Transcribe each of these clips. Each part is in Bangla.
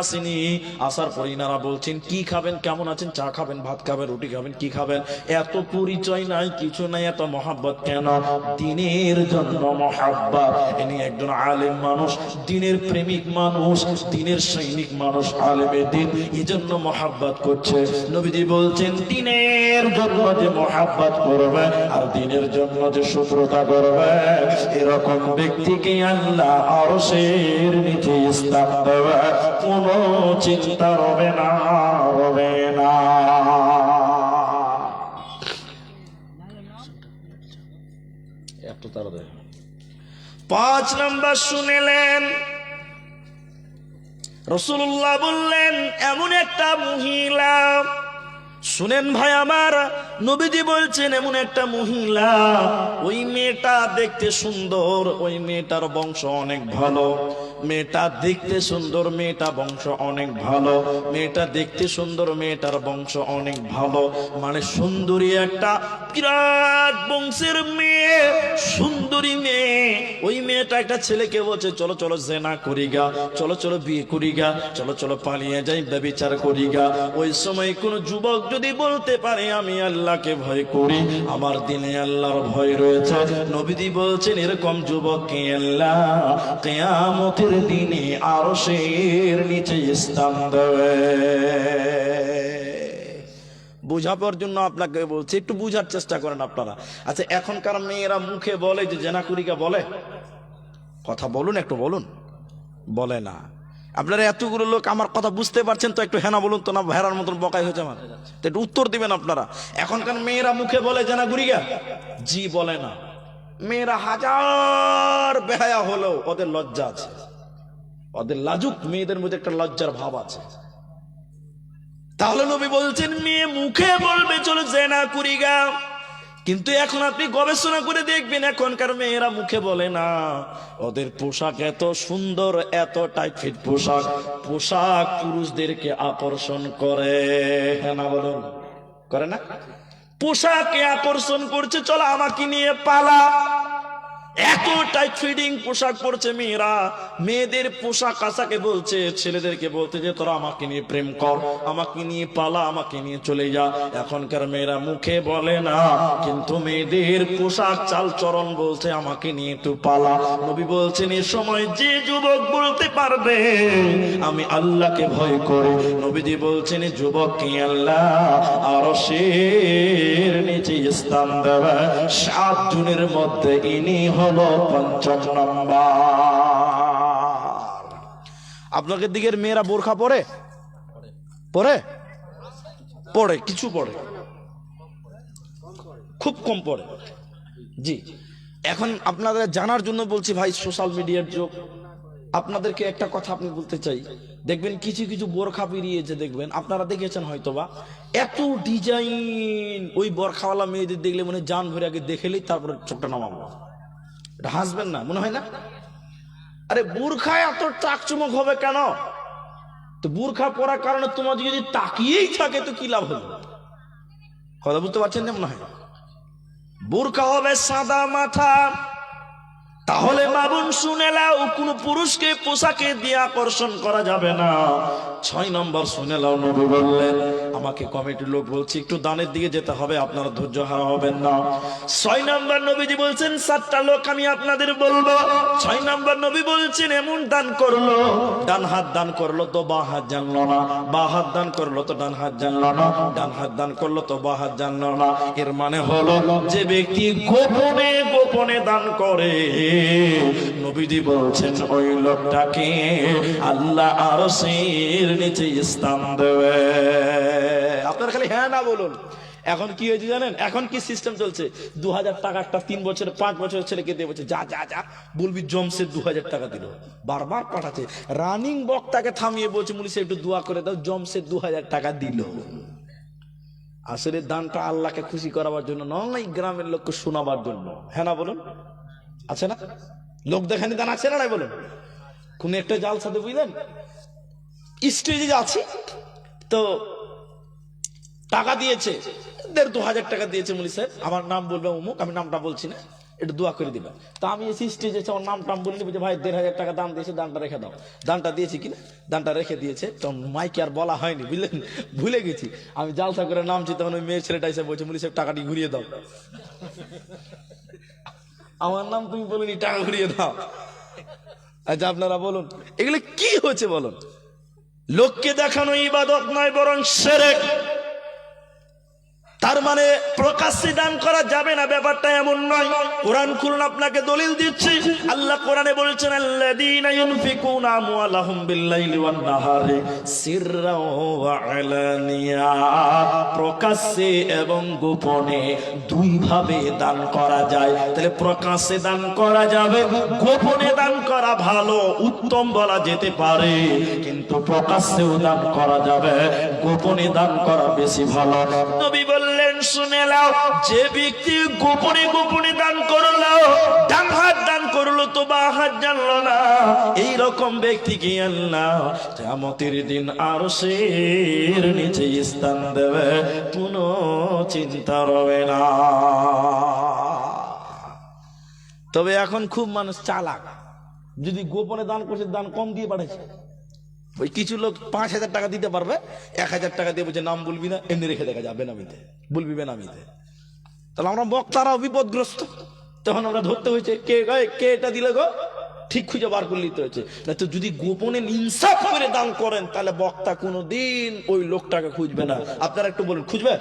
আসেনি। আসার পর ইনারা বলছেন, কি খাবেন? কেমন আছেন? চা খাবেন? ভাত খাবেন? রুটি খাবেন? কি খাবেন? এত পরিচয় নাই, কিছু নাই, এত মহাব্বত কেন? দিনের জন্য মহাব্বত। ইনি একজন আলেম মানুষ, দিনের প্রেমিক মানুষ, দিনের সৈনিক মানুষ আলেমের দিন এই জন্য মহাব্বত করছে। নবীজি বলছেন, দিনের জন্য যে মহাব্বত করবে আর দিনের জন্য যে শত্রুতা করবে, এরকম ব্যক্তিকে আল্লাহ আরশের নিচে স্থান দেবে। কোনো চিন্তা রবে না রবে না। একটু পাঁচ নাম্বার শুনেলেন রসুল্লাহ বললেন এমন একটা মহিলা শুনেন ভাই আমার নবীজি বলছেন এমন একটা মহিলা ওই মেয়েটা দেখতে সুন্দর ওই মেয়েটার বংশ অনেক ভালো মেয়েটা দেখতে সুন্দর, মেয়েটা বংশ অনেক ভালো। মেয়েটা দেখতে সুন্দর, মেয়েটার বংশ অনেক ভালো। মানে সুন্দরী একটা বিরাট বংশের মেয়ে, সুন্দরী মেয়ে। ওই মেয়েটা একটা ছেলেকে বলছে, চলো চলো, জেনা করি গা। চলো চলো, বিয়ে করি গা। চলো চলো, পালিয়ে যাই, ব্যবচার করি গা। ওই সময় কোন যুবক যদি বলতে পারে, আমি আল্লাহকে ভয় করি, আমার দিনে আল্লাহর ভয় রয়েছে। নবীদি বলছেন, এরকম যুবককে আল্লাহ? কেয়ামতের দিনে আরও শের নিচে স্থান দেবে বুঝাবার জন্য আপনাকে বলছি, একটু বুঝার চেষ্টা করেন আপনারা। আচ্ছা এখনকার মেয়েরা মুখে বলে যে জেনাকুরিকা বলে? কথা বলুন, একটু বলুন। বলে না। আপনারা এতগুলো লোক আমার কথা বুঝতে পারছেন তো, একটু হেনা বলুন তো না ভেড়ার মতন বকাই হয়েছে আমার। তো একটু উত্তর দিবেন আপনারা। এখনকার মেয়েরা মুখে বলে জেনাকুরিকা জি, বলে না। মেয়েরা হাজার বেহায়া হলেও ওদের লজ্জা আছে। ওদের লাজুক মেয়েদের মধ্যে একটা লজ্জার ভাব আছে। তাহলে নবী বলছেন, মেয়ে মুখে বলবে, চলো জেনা করিগা কিন্তু এখন আপনি গবেষণা করে দেখবেন, এখনকার মেয়েরা মুখে বলে না। ওদের পোশাক এত সুন্দর, এত টাইট পোশাক। পোশাক পুরুষদেরকে আকর্ষণ করে। হ্যাঁ না বলুন, করে না? পোশাকে আকর্ষণ করছে, চলো আমাকে নিয়ে পালা। এত টাইট ফিডিং পোশাক পরছে মেয়েরা। মেয়েদের পোশাক আশাকে বলছে, ছেলেদেরকে বলতে যে, তোরা আমাকে নিয়ে প্রেম কর, আমাকে নিয়ে পালা, আমাকে নিয়ে চলে যা। এখনকার মেয়েরা মুখে বলে না, কিন্তু মেয়েদের পোশাক চাল চরণ বলছে, আমাকে নিয়ে একটু পালা। নবী বলছেন, এ সময় যে যুবক বলতে পারবে, আমি আল্লাহকে ভয় করি। নবীজি বলছেন যুবক যুবককে আল্লাহ আরও সে নিচে স্থান দেবে। সাত জনের মধ্যে ইনি হলো পঞ্চম নম্বর। আপনাদের দিকের মেয়েরা বোরখা পরে? পরে? পড়ে কিছু পড়ে খুব কম পড়ে জি। এখন আপনাদের জানার জন্য বলছি ভাই সোশ্যাল মিডিয়ার যুগ। আপনাদেরকে একটা কথা আপনি বলতে চাই। দেখবেন কিছু কিছু বোরখা বেরিয়েছে, দেখবেন। আপনারা দেখেছেন হয়তোবা। এত ডিজাইন ওই বোরখাওয়ালা মেয়েদের দেখলে মনে জান ভরে আগে দেখেলেই তারপরে চোখটা নামাবো। এটা হাসবেন না, মনে হয় না? আরে বুর্খায় এত টাক চুমক হবে কেন? তো বুর্খা পরার কারণে তোমার যদি তাকিয়েই থাকে, তো কি লাভ হলো? কথা বুঝতে পারছেন না মনে হয়? বুর্খা হবে সাদা মাথা তাহলে বাবুন, শুনে লাও কোন পুরুষকে পোশাকে দিয়ে আকর্ষণ করা যাবে না। ছয় নম্বর শুনে লাও নবী বললেন, আমাকে কমিটির লোক বলছে, একটু দানের দিকে যেতে হবে, আপনারা ধৈর্য হারা হবেন না। ছয় নম্বর নবীজি বলছেন, সাতটা লোক আমি আপনাদের বলব। ছয় নম্বর নবী বলছেন, এমন দান করল, ডান হাত দান করল তো বা হাত জানলো না, বা হাত দান করল তো ডান হাত জানলো না, ডান হাত দান করল তো বা হাত জানলো না। এর মানে হলো, যে ব্যক্তি গোপনে গোপনে দান করে নবীজি বলছেন, ওই লোকটাকে আল্লাহ আরও সের নিচে স্থান দেবে। আপনার খালি হ্যাঁ না বলুন। এখন কি হয়েছে জানেন? এখন কি সিস্টেম চলছে? দু হাজার টাকা একটা তিন বছর, পাঁচ বছরের ছেলেকে দিয়ে বলছে, যা যা যা। বলবি জমসে দু হাজার টাকা দিল, বারবার পাঠাচ্ছে। রানিং বক্তাকে থামিয়ে বলছে মুলিশে একটু দোয়া করে দাও জমসে দু হাজার টাকা দিল। আসলে দানটা আল্লাহকে খুশি করাবার জন্য নয়, গ্রামের লোককে শোনাবার জন্য। হ্যাঁ না বলুন? আছে না? লোক দেখানি দান আছে না নাই বলুন? কোন একটা জাল সাথে বুঝলেন? স্টেজে যাচ্ছি তো টাকা দিয়েছে, দেড় দু হাজার টাকা দিয়েছে মুলি সাহেব। আমার নাম বলবে অমুক, আমি নামটা বলছি না, একটু দোয়া করে দিবেন। তা আমি এসে স্টেজে আমার নাম টাম বললি যে, ভাই, দেড় হাজার টাকা দাম দিয়েছে, দানটা রেখে দাও। দানটা দিয়েছি কিনা দানটা রেখে দিয়েছে। তখন মাইকে আর বলা হয়নি, বুঝলেন? ভুলে গেছি। আমি জালসা করে নামছি, তখন ওই মেয়ের ছেলেটা এসে বলছে মুলি সাহেব, টাকাটি ঘুরিয়ে দাও। আমার নাম তুমি বলিনি, টাকা ঘুরিয়ে দাও। আচ্ছা আপনারা বলুন, এগুলো কি হয়েছে বলুন? লোককে দেখানো ইবাদত নয়, বরং সেরেক। তার মানে প্রকাশ্যে দান করা যাবে না, ব্যাপারটা এমন নয়। কোরআন খুলুন, আপনাকে দলিল দিচ্ছি। আল্লাহ কোরআনে বলছেন, আল্লাযীনা ইউনফিকুনা আমওয়ালাহুম বিল্লাইলি ওয়ান নাহারি সিররা ওয়া আলানিয়া। প্রকাশ্যে এবং গোপনে দুই ভাবে দান করা যায়। তাহলে প্রকাশ্যে দান করা যাবে, গোপনে দান করা ভালো, উত্তম বলা যেতে পারে। কিন্তু প্রকাশ্যেও দান করা যাবে, গোপনে দান করা বেশি ভালো। নবী শুনে নাও, যে ব্যক্তি গোপনে গোপনে দান করল, ডান হাত দান করল তো বা হাত জানলো না এই রকম ব্যক্তিকে আল্লাহ কেমতের দিন আর শের নিচে স্থান দেবে, কোনো চিন্তা রবে না। তবে এখন খুব মানুষ চালাক, যদি গোপনে দান করছে, দান কম দিয়ে পাঠাচ্ছে ওই কিছু লোক পাঁচ হাজার টাকা দিতে পারবে, এক হাজার টাকা দিয়ে বলছে, নাম বলবি না, এমনি রেখে দেখা যাবে বেনামিতে বলবি বেনামিতে তাহলে আমরা বক্তারাও বিপদগ্রস্ত। তখন আমরা ধরতে হয়েছে, কে গায়ে কে এটা দিলে গো? ঠিক খুঁজে বার করে নিতে হয়েছে। না তো যদি গোপনে ইনসাফ করে দান করেন, তাহলে বক্তা কোনো দিন ওই লোকটাকে খুঁজবে না। আপনারা একটু বলুন, খুঁজবে?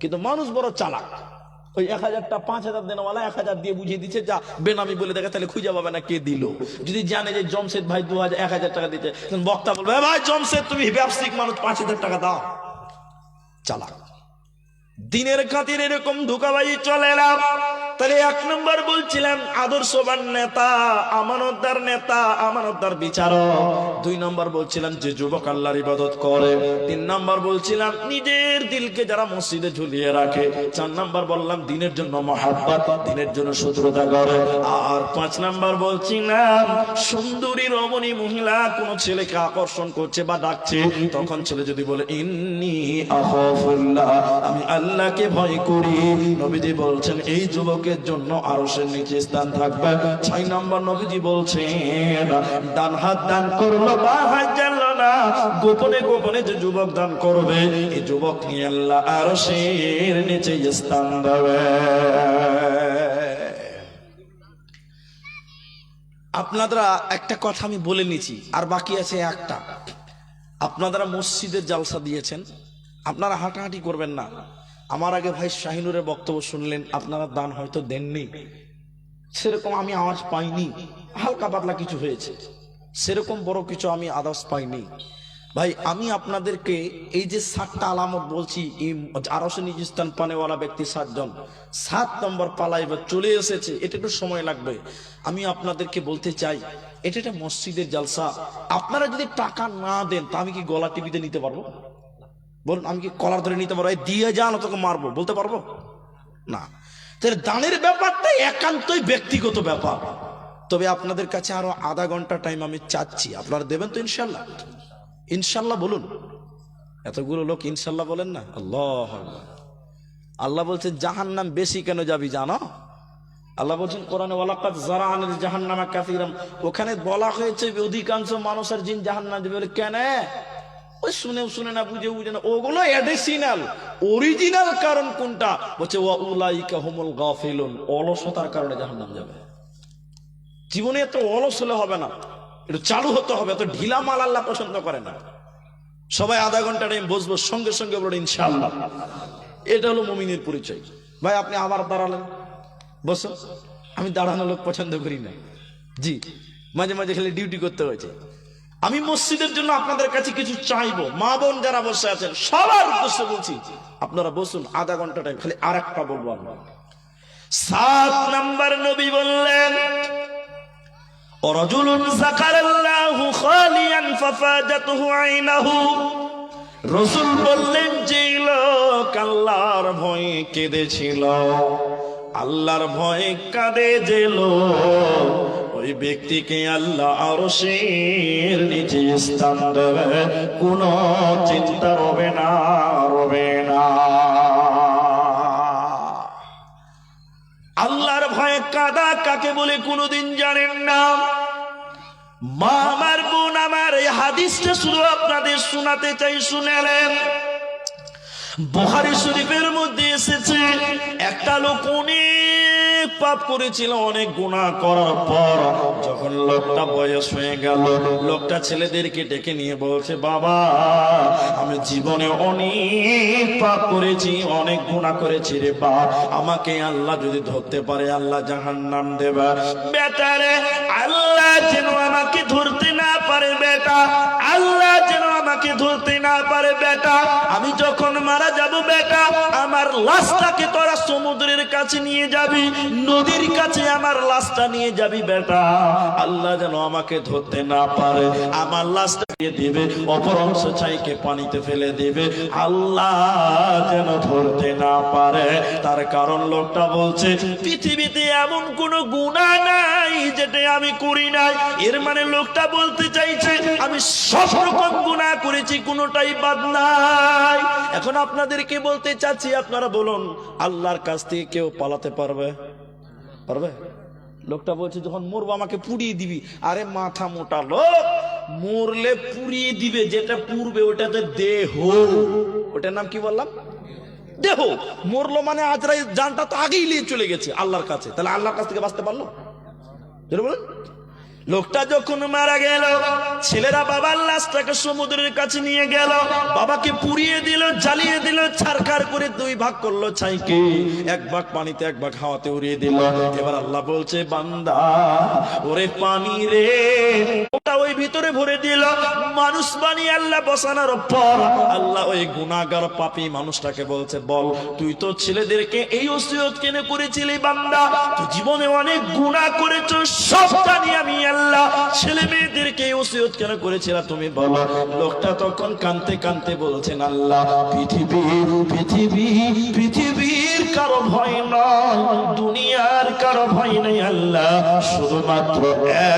কিন্তু মানুষ বড় চালাক। ওই এক হাজারটা, পাঁচ হাজার দেনওয়ালা এক হাজার দিয়ে বুঝিয়ে দিচ্ছে, যা বেনামি বলে দেখে, তাহলে খুঁজে পাবে না কে দিল। যদি জানে যে জমশেদ ভাই দু হাজার, এক হাজার টাকা দিতে বক্তা বলবে ভাই জমশেদ, তুমি ব্যবসায়িক মানুষ, পাঁচ হাজার টাকা দাও। চালা দিনের খাতির এরকম ধোকাবাজি চলে না। তাহলে এক নম্বর বলছিলাম আদর্শবান নেতা, আমানতদার নেতা, আমানতদার বিচারক। দুই নম্বর বলছিলাম যে যুবক আল্লাহর ইবাদত করে। তিন নম্বর বলছিলাম নিজের দিলকে যারা মসজিদে ঝুলিয়ে রাখে। চার নম্বর বললাম দিনের জন্য মহাব্বত, দিনের জন্য শত্রুতা করে। আর পাঁচ নম্বর বলছিলাম, সুন্দরী রমণী মহিলা কোন ছেলেকে আকর্ষণ করছে বা ডাকছে, তখন ছেলে যদি বলে, ইন্নি আখাফুল্লাহ, আমি আল্লাহকে ভয় করি। নবীজি বলছেন, এই যুবকের জন্য আরও সে নিচে স্থান থাকবে। ছয় নম্বর নবীজি বলছেন, ডান হাত দান করল, বা হাত জানলো না। গোপনে গোপনে যে যুবক দান করবে, এই যুবক নিয়ে আল্লাহ আরও সের নিচে স্থান দেবে। আপনারা একটা কথা আমি বলে নিছি আর বাকি আছে একটা। আপনারা মসজিদের জালসা দিয়েছেন, আপনারা হাঁটাহাঁটি করবেন না। আমার আগে ভাই শাহিনুরের বক্তব্য শুনলেন, আপনারা দান হয়তো দেননি। সেরকম আমি আওয়াজ পাইনি, হালকা পাতলা কিছু হয়েছে। সেরকম বড় কিছু আমি আদার্স পাইনি। ভাই, আমি আপনাদেরকে এই যে সাতটা আলামত বলছি আরও নিজস্থান পানেওয়ালা ব্যক্তি সাতজন, সাত নম্বর পালা বা চলে এসেছে, এটা একটু সময় লাগবে। আমি আপনাদেরকে বলতে চাই, এটা একটা মসজিদের জালসা। আপনারা যদি টাকা না দেন, তা আমি কি গলা টিভিতে নিতে পারব? বলুন, আমি কি কলার ধরে নিতে পারব? দিয়ে যান তোকে মারবো। বলতে পারব? না। তাহলে দানের ব্যাপারটা একান্তই ব্যক্তিগত ব্যাপার। তবে আপনাদের কাছে আরও আধা ঘণ্টা টাইম আমি চাচ্ছি। আপনারা দেবেন তো ইনশাল্লাহ। ইনশাল্লাহ বলুন। এতগুলো লোক ইনশাল্লাহ বলেন না? আল্লাহ আল্লাহ বলছে জাহান নাম বেশি কেন যাবি জানো? আল্লাহ বলছেন, কোরআনে ওয়ালাকাত জারানের জাহান্নামা কাফিরাম ওখানে বলা হয়েছে, অধিকাংশ মানুষের জিন জাহান্নাম যাবে বলে কেন? ওই শুনেও শুনে না, বুঝে বুঝে না। ওগুলো অ্যাডিশনাল অরিজিনাল কারণ কোনটা? বলছে, ওয়া উলাইকা হুমুল গাফিলুন। অলসতার কারণে জাহান্নাম যাবে। জীবনে এত অলস হলে হবে না। একটু চালু হতে হবে, এত ঢিলা মাল আল্লাহ পছন্দ করে না। সবাই আধা ঘণ্টা টাইম বসবো, সঙ্গে সঙ্গে বলো ইনশাআল্লাহ। এটা হলো মমিনের পরিচয়। ভাই, আপনি আবার দাঁড়ালেন? বসো। আমি দাঁড়ানো লোক পছন্দ করি না। জি, মাঝে মাঝে খালি ডিউটি করতে হয়েছে। আমি মসজিদের জন্য আপনাদের কাছে কিছু চাইবো মা বোন যারা বসে আছেন সবার উদ্দেশ্যে বলছি আপনারা বসুন আধা ঘন্টা টাইম খালি আর একটা বলবো আমরা সাত নাম্বার নবী বললেন ورجل ذكر الله خاليا ففاجته عينه রসুল বললেন যে লোক আল্লাহর ভয়ে কেঁদেছিল আল্লাহর ভয়ে কাঁদে যে লোক ওই ব্যক্তিকে আল্লাহ আরও শের নিচে স্থান দেবে। কোনো চিন্তা রবে না রবে না। আল্লাহর ভয়ে কাদা কাকে বলে কোনোদিন জানেন না। মা আমার বোন আমার, এই হাদিসটা শুধু আপনাদের শোনাতে চাই শুনেলেন বহারি শরীফের মধ্যে এসেছে, একটা লোক অনেক পাপ করেছিল, অনেক গুণা করার পর যখন লোকটা বয়স হয়ে গেল, লোকটা ছেলেদেরকে ডেকে নিয়ে বলছে, বাবা, আমি জীবনে অনেক পাপ করেছি, অনেক গুণা করেছি রে বা আমাকে আল্লাহ যদি ধরতে পারে, আল্লাহ জাহান নাম দেবার বেটারে আল্লাহ যেন আমাকে ধরতে না পারে বেটা আল্লাহ যেন আমাকে ধরতে না পারে বেটা। আমি যখন মারা যাব বেটা, আমার লাশটাকে তোরা সমুদ্রের কাছে নিয়ে যাবি, নদীর কাছে আমার লাশটা নিয়ে যাবি বেটা। আল্লাহ যেন আমাকে ধরতে না পারে। আমার লাশটা দিবে, অপর অংশ ছাইকে পানিতে ফেলে দিবে। আল্লাহ যেন ধরতে না পারে, তার কারণ লোকটা বলছে, পৃথিবীতে এমন গুণা নাই যেটা আমি করি নাই। এর মানে লোকটা বলতে চাইছে, আমি সব রকম গুণা করেছি, কোনোটাই বাদ নাই। এখন আপনাদেরকে বলতে চাচ্ছি, আপনারা বলুন, আল্লাহর কাছ থেকে কেউ পালাতে পারবে? পারবে? লোকটা বলছে, যখন মরবো আমাকে পুড়িয়ে দিবি। আরে মাথা মোটা লোক! মরলে পুড়িয়ে দিবে, যেটা পুড়বে ওটাতে দেহ। ওটার নাম কি বললাম? দেহ। মরলো মানে আজরাই জানটা তো আগেই নিয়ে চলে গেছে আল্লাহর কাছে। তাহলে আল্লাহর কাছ থেকে বাঁচতে পারল? বলেন। লোকটা যখন মারা গেল, ছেলেরা বাবার লাশটাকে সমুদ্রের কাছে নিয়ে গেল। বাবাকে পুড়িয়ে দিল, জ্বালিয়ে দিল, ছারখার করে দুই ভাগ করল ছাইকে। এক ভাগ পানিতে, এক ভাগ হাওয়াতে উড়িয়ে দিল। এবার আল্লাহ বলছে, বান্দা, ওরে পানি রে। ওটা ওই ভিতরে ভরে দিল। মানুষ বানিয়ে আল্লাহ বসানোর পর আল্লাহ ওই গুনাগার পাপী মানুষটাকে বলছে, বল, তুই তো ছেলেদেরকে এই ওসিয়ত কেনে করেছিলি বান্দা? জীবনে অনেক গুনাহ করেছ, সবটা নিয়ে আমি আল্লাহ ছেলে মেয়েদেরকে ওসিয়ত কেন করেছিলা তুমি বলো? লোকটা তখন কানতে কানতে বলছেন, আল্লাহ পৃথিবী পৃথিবী পৃথিবীর কারও ভয় নয়, দুনিয়ার কারও ভয় নেই, আল্লাহ। শুধুমাত্র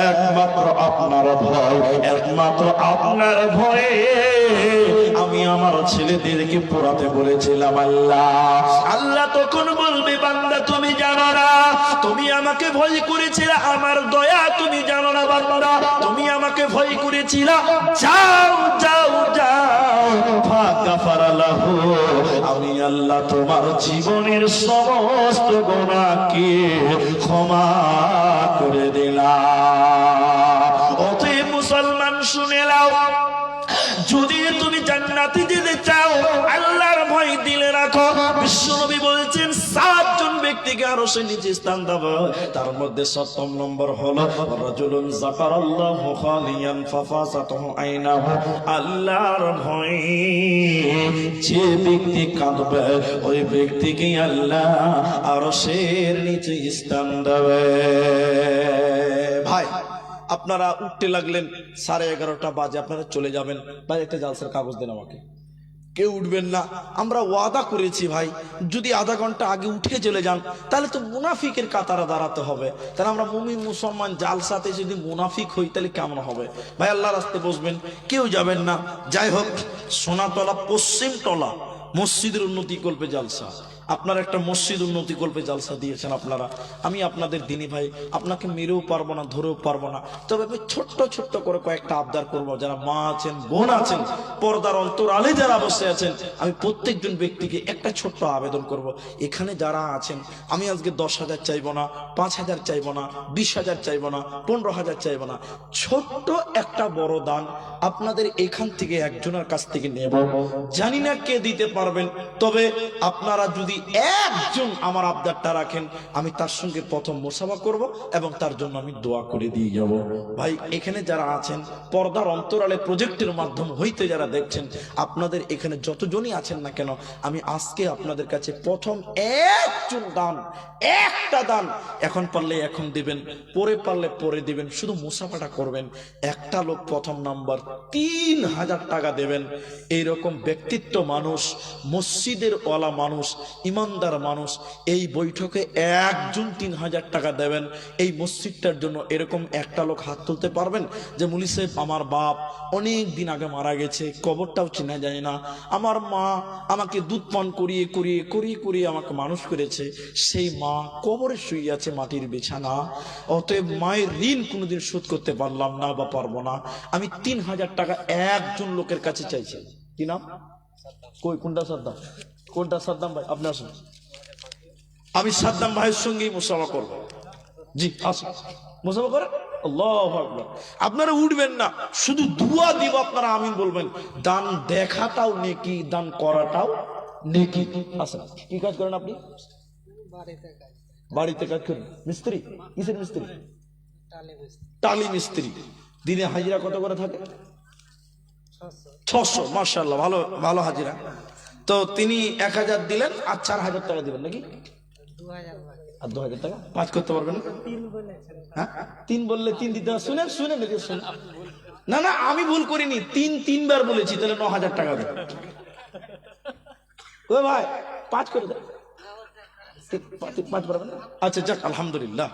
একমাত্র আপনার ভয়, একমাত্র আপনার ভয়ে আমি আমার ছেলেদেরকে পড়াতে বলেছিলাম আল্লাহ। আল্লাহ তখন বলবে বান্দা তুমি জানো না। তুমি আমাকে ভয় করেছিলে আমার দয়া তুমি জানো না বান্দা। তুমি আমাকে ভয় করেছিল। যাও যাও যাও। আমি আল্লাহ তোমার জীবনের সমস্ত গোনাকে ক্ষমা করে দিলাম। অতএব মুসলমান শুনে যদি সে নিচে স্থান যে ব্যক্তি কাঁদবে, ওই ব্যক্তিকে আল্লাহ আরও নিচে স্থান দেবে। ভাই, আপনারা উঠতে লাগলেন, সাড়ে এগারোটা বাজে, আপনারা চলে যাবেন ভাই একটা জালসার কাগজ দেন আমাকে। কেউ উঠবেন না। আমরা ওয়াদা করেছি ভাই, যদি আধা ঘণ্টা আগে উঠে চলে যান, তাহলে তো মুনাফিকের কাতারা দাঁড়াতে হবে। তাহলে আমরা মুমি মুসলমান জালসাতে যদি মুনাফিক হই, তাহলে কেমন হবে? ভাই আল্লাহ রাস্তে বসবেন, কেউ যাবেন না। যাই হোক, সোনাতলা, পশ্চিম টলা মসজিদের উন্নতি করবে জালসা। আপনার একটা মসজিদ উন্নতি কল্পে জালসা দিয়েছেন আপনারা। আমি আপনাদের দিনী ভাই, আপনাকে মেরেও পারব না, ধরেও পারব না। তবে আমি ছোট্ট ছোট্ট করে কয়েকটা আবদার করব। যারা মা আছেন, বোন আছেন, পর্দার অন্তর আলে যারা বসে আছেন, আমি প্রত্যেকজন ব্যক্তিকে একটা ছোট্ট আবেদন করব। এখানে যারা আছেন, আমি আজকে দশ হাজার চাইব না, পাঁচ হাজার চাইব না, বিশ হাজার চাইব না, পনেরো হাজার চাইব না। ছোট্ট একটা বড় দান আপনাদের এখান থেকে একজনের কাছ থেকে নেব। জানি না কে দিতে পারবেন, তবে আপনারা যদি একজন আমার আবদারটা রাখেন, আমি তার সঙ্গে প্রথম মোসাফা করব এবং তার জন্য আমি দোয়া করে দিয়ে যাব। ভাই, এখানে যারা আছেন, পর্দার অন্তরালে প্রজেক্টের মাধ্যম হইতে যারা দেখছেন, আপনাদের এখানে যতজনই আছেন না কেন, আমি আজকে আপনাদের কাছে প্রথম একজন দান, একটা দান এখন পারলে এখন দিবেন, পরে পারলে পরে দিবেন, শুধু মুসাফাটা করবেন। একটা লোক প্রথম নাম্বার, তিন হাজার টাকা দেবেন। এইরকম ব্যক্তিত্ব মানুষ, মসজিদের ওয়ালা মানুষ ইমানদার মানুষ, এই বৈঠকে একজন তিন হাজার টাকা দেবেন। এই মসজিদটার জন্য এরকম একটা লোক হাত তুলতে পারবেন? যে মুলি সাহেব, আমার বাপ অনেক দিন আগে মারা গেছে, কবরটাও চেনা যায় না। আমার মা আমাকে দুধ পান করিয়ে করিয়ে করিয়ে করিয়ে আমাকে মানুষ করেছে। সেই মা কবরে শুয়ে আছে মাটির বিছানা। অতএব মায়ের ঋণ কোনোদিন শোধ করতে পারলাম না বা পারব না। আমি তিন হাজার টাকা একজন লোকের কাছে চাইছি। কি নাম? কই? কোনটা সাদ্দাম? কোনটা সাদ্দাম ভাই? আপনি আসুন। আমি সাদ্দাম ভাইয়ের সঙ্গেই মুসাফা করব। জি আসুন। মুসাফা করেন? আপনারা উঠবেন না। শুধু দুয়া দিব আপনারা আমিন বলবেন। দান দেখাটাও নেকি দান করাটাও নেকি। আসেন। কি কাজ করেন আপনি? বাড়িতে কাজ করেন। মিস্ত্রি? কিসের মিস্ত্রি? টালি মিস্ত্রি। দিনে হাজিরা কত করে থাকে? ছশো। ছশো মার্শাল্লাহ ভালো ভালো হাজিরা। তো তিনি এক হাজার দিলেন আর চার হাজার টাকা দিবেন, নাকি? আর দু হাজার টাকা? পাঁচ করতে পারবেন হ্যাঁ? তিন বললে তিন দিতে হবে। শুনেন শুনেন শুনেন। না না, আমি ভুল করিনি। তিন, তিনবার বলেছি, তাহলে ন হাজার টাকা ও ভাই, পাঁচ করে পাঁচ- পাঁচ পারবেন আচ্ছা যাক, আলহামদুলিল্লাহ।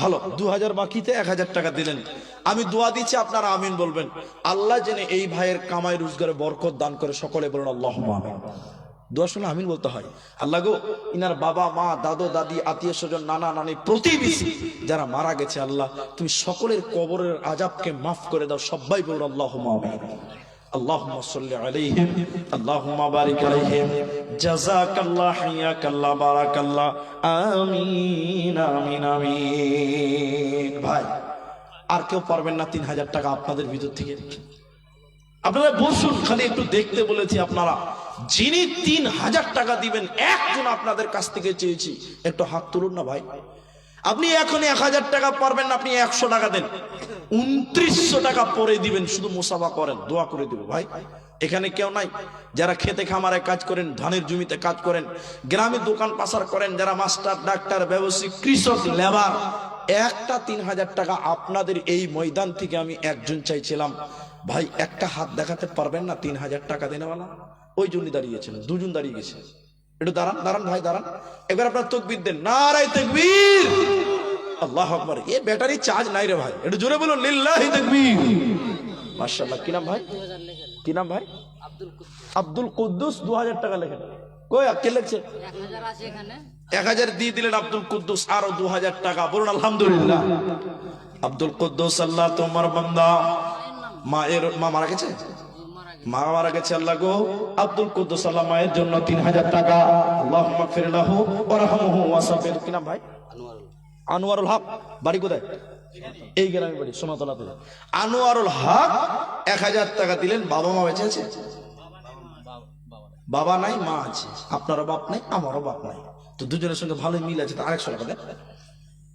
ভালো দু হাজার বাকিতে এক হাজার টাকা দিলেন। আমি দোয়া দিচ্ছি, আপনারা আমিন বলবেন। আল্লাহ জেনে এই ভাইয়ের কামাই, রোজগারে বরকত দান করে সকলে বলুন আল্লাহ আমিন। দোয়া শুনে আমিন বলতে হয়। আল্লাহ গো, ইনার বাবা, মা, দাদু, দাদি, আত্মীয় স্বজন, নানা, নানি, প্রতিবেশী যারা মারা গেছে, আল্লাহ, তুমি সকলের কবরের আজাবকে মাফ করে দাও, সবাই বলুন আল্লাহ আমিন। اللهم صل عليهم اللهم بارك عليهم جزاك الله حياك الله بارك الله آمين آمين آمين ভাই আর কেউ পারবেন না তিন হাজার টাকা আপনাদের ভিতর থেকে আপনারা বসুন খালি একটু দেখতে বলেছি আপনারা যিনি তিন হাজার টাকা দিবেন একজন আপনাদের কাছ থেকে চেয়েছি একটু হাত তুলুন না ভাই আপনি এখন এক হাজার টাকা পারবেন না, আপনি একশো টাকা দেন। উনত্রিশশো টাকা পরে দিবেন, শুধু মুসাফা করেন, দোয়া করে দিব। ভাই, এখানে কেউ নাই। যারা খেতে খামারে কাজ করেন, ধানের জমিতে কাজ করেন, গ্রামে দোকান পাচার করেন, যারা মাস্টার, ডাক্তার, ব্যবসায়ী, কৃষক, লেবার, একটা তিন হাজার টাকা আপনাদের এই ময়দান থেকে আমি একজন চাইছিলাম। ভাই, একটা হাত দেখাতে পারবেন না, তিন হাজার টাকা দেনেওয়ালা ওই জন্য দাঁড়িয়েছেন দুজন দাঁড়িয়ে গেছে। একটু দাঁড়ান দাঁড়ান ভাই দাঁড়ান। এবার আপনার তকবির দেন। নারাই তকবীর। আল্লাহ আকবার। এ ব্যাটারি চার্জ নাই রে ভাই। একটু জোরে বলুন লিল্লাহি তাকবীর। মাশাআল্লাহ। কি নাম ভাই? কি নাম ভাই? আব্দুল কুদ্দুস। আব্দুল কুদ্দুস দু হাজার টাকা লেখেন। কই কে লিখছে? এক হাজার আছে এখানে। এক হাজার দিয়ে দিলেন আব্দুল কুদ্দুস আরও দু হাজার টাকা। বলুন আলহামদুলিল্লাহ। আব্দুল কুদ্দুস আল্লাহ তোমার বান্দা। মায়ের মা মারা গেছে মারা গেছে? মা মারা গেছে আল্লাহ গো। আব্দুল কুদ্দুস আল্লাহ মায়ের জন্য তিন হাজার টাকা। আল্লাহ মাগফির লাহু ওয়ারহামহু ওয়াসাবির কি নাম ভাই? আনোয়ারুল হক। বাড়ি কোথায়? এই গ্রামে বাড়ি সোনাতলাতে আনোয়ারুল হক এক হাজার টাকা দিলেন, বাবা মা বেঁচে আছে? বাবা নাই, মা আছে। আপনারও বাপ নাই, আমারও বাপ নাই। তো দুজনের সঙ্গে ভালোই মিল আছে, তো আরেকশো টাকা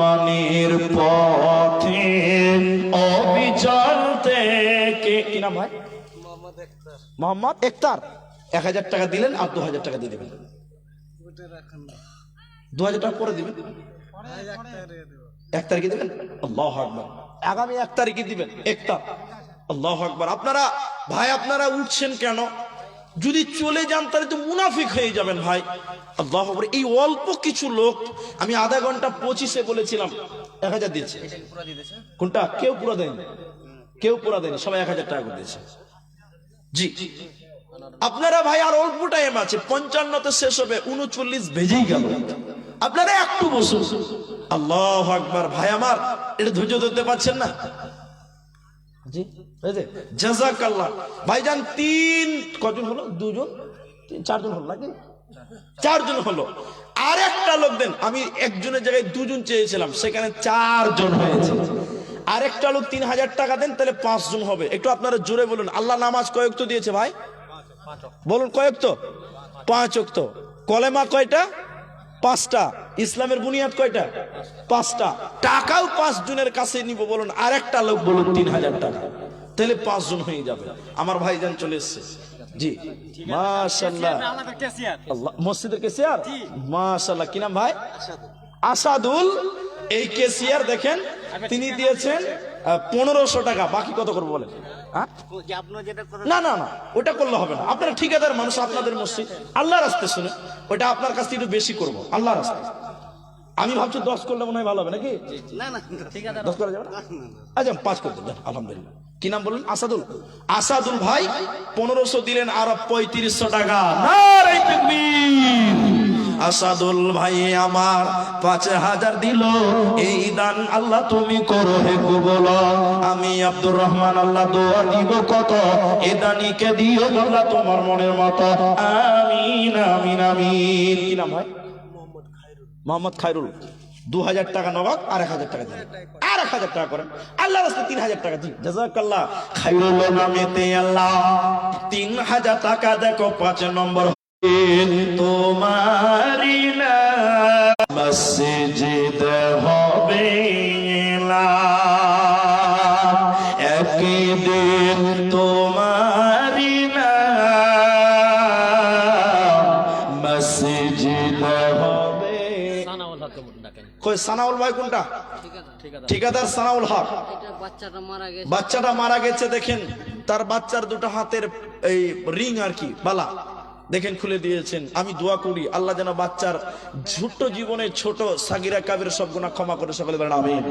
ইমানের পথে অবিচল থেকে কি নাম ভাই মোহাম্মদ একতার একতার এক হাজার টাকা দিলেন আর দু হাজার টাকা দিয়ে দেবেন। দু হাজার টাকা পরে দিবেন? এক তারিখে দিবেন? আল্লাহ আকবার। আগামী এক তারিখে দিবেন। একটা আল্লাহ আকবার। আপনারা ভাই, আপনারা উঠছেন কেন? যদি চলে যান তাহলে তো মুনাফিক হয়ে যাবেন ভাই। আল্লাহ এই অল্প কিছু লোক আমি আধা ঘণ্টা পঁচিশে বলেছিলাম এক হাজার দিয়েছে। কোনটা? কেউ পুরো দেয়নি। কেউ পুরো দেয়নি সবাই এক হাজার টাকা করে দিয়েছে। জি। আপনারা ভাই আর অল্প টাইম আছে পঞ্চান্নতে শেষ হবে উনচল্লিশ বেজেই গেল। আপনারা একটু বসুন। আল্লাহ আকবার ভাই আমার এটা ধৈর্য ধরতে পারছেন না? জি ভাইজান তিন, কজন হলো? দুজন? চারজন হলো নাকি? চারজন হলো। আর একটা লোক দেন, আমি একজনের জায়গায় দুজন চেয়েছিলাম, সেখানে চারজন হয়েছে। আরেকটা লোক তিন হাজার টাকা দেন, তাহলে পাঁচজন হবে। একটু আপনারা জোরে বলুন, আল্লাহ নামাজ কয়েক তো দিয়েছে ভাই? বলুন কয়েক তো পাঁচ অক্ত কলেমা কয়টা? পাঁচটা। ইসলামের বুনিয়াদ কয়টা? পাঁচটা। টাকাও পাঁচ জনের কাছে নিব বলুন আর একটা লোক বলুন তিন হাজার টাকা। তাহলে পাঁচ জন হয়ে যাবে। আমার ভাই ভাইজান চলে এসছে। জি। মাশাল্লাহ মসজিদের কেসিয়ার? মাশাল্লাহ কি নাম ভাই? আসাদুল। এই কেসিয়ার দেখেন তিনি দিয়েছেন পনেরোশো টাকা। বাকি কত করব বলেন? হ্যাঁ? করে না না না, ওটা করলে হবে না। আপনারা ঠিকাদার মানুষ, আপনাদের মসজিদ। আল্লাহর রাস্তে শুনে ওটা আপনার কাছ থেকে একটু বেশি করব, আল্লাহর রাস্তে। আমি ভাবছি দশ করলে মনে হয় ভালো হবে নাকি? দশ করা যাবে না? আচ্ছা পাঁচ দেন আলহামদুলিল্লাহ। কি নাম বললেন? আসাদুল। আসাদুল ভাই, পনেরোশো দিলেন আর পঁয়ত্রিশশো টাকা। আসাদুল ভাই আমার পাঁচ হাজার দিল। এই দান আল্লাহ তুমি করো হে কবল। আমি আব্দুর রহমান আল্লাহ দোয়া দিব কত? এ দানিকে দিও আল্লাহ তোমার মনের মতো। আমিন আমিন আমিন। কি নাম ভাই মোহাম্মদ খায়রুল। দু হাজার টাকা নগদ আর এক হাজার টাকা দিন আর এক হাজার টাকা করেন। আল্লাহ রাস্তায় তিন হাজার টাকা দিন। জাজাকাল্লাহ। খায়রুল নামেতে আল্লাহ। তিন হাজার টাকা দেখো পাঁচ নম্বর তোমারি না মসজিদ হবে একদিন তোমারি না মসজিদ হবে। কই সানাউল ভাই কোনটা? ঠিকাদার সানাউল হক। বাচ্চাটা মারা গেছে। বাচ্চাটা মারা গেছে দেখেন। তার বাচ্চার দুটো হাতের এই রিং আর কি বালা। দেখেন খুলে দিয়েছেন। আমি দোয়া করি আল্লাহ যেন বাচ্চার ছোট্ট জীবনে ছোট সাগিরা কাবের সব গুণা ক্ষমা করে সকলে বলেন আমিন।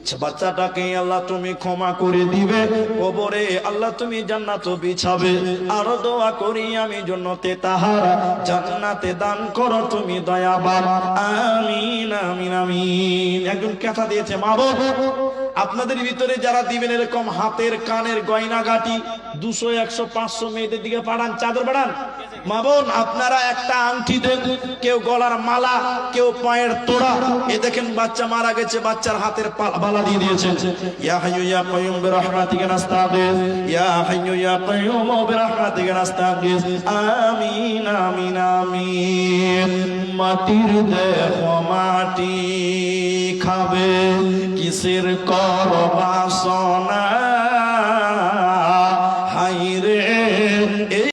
আচ্ছা, বাচ্চাটাকে আল্লাহ তুমি ক্ষমা করে দিবে কবরে আল্লাহ তুমি জান্নাত বিছাবে। আরও দোয়া করি আমি জন্নতে তাহার জান্নাতে দান করো তুমি দয়াবান। আমিন আমিন আমিন। একজন কথা দিয়েছে মা বাবা। আপনাদের ভিতরে যারা দিবেন এরকম হাতের, কানের গয়না গাটি দুশো, একশো, পাঁচশো মেয়েদের দিকে পাঠান, চাদর পাঠান মা বোন, আপনারা একটা আংটি দেন কেউ গলার মালা, কেউ পায়ের তোড়া। এ দেখেন, বাচ্চা মারা গেছে, বাচ্চার হাতের বালা দিয়ে দিয়েছেন ইয়া হাইয়ু, ইয়া কাইয়ুম বিরহমাতিকা নাস্তাগিস ইয়া হাইয়ু, ইয়া কাইয়ুম বিরহমাতিকা নাস্তাগিস আমিন আমিন আমিন। মাটির দেহ মাটি খাবে। কিসের কর বাসনা?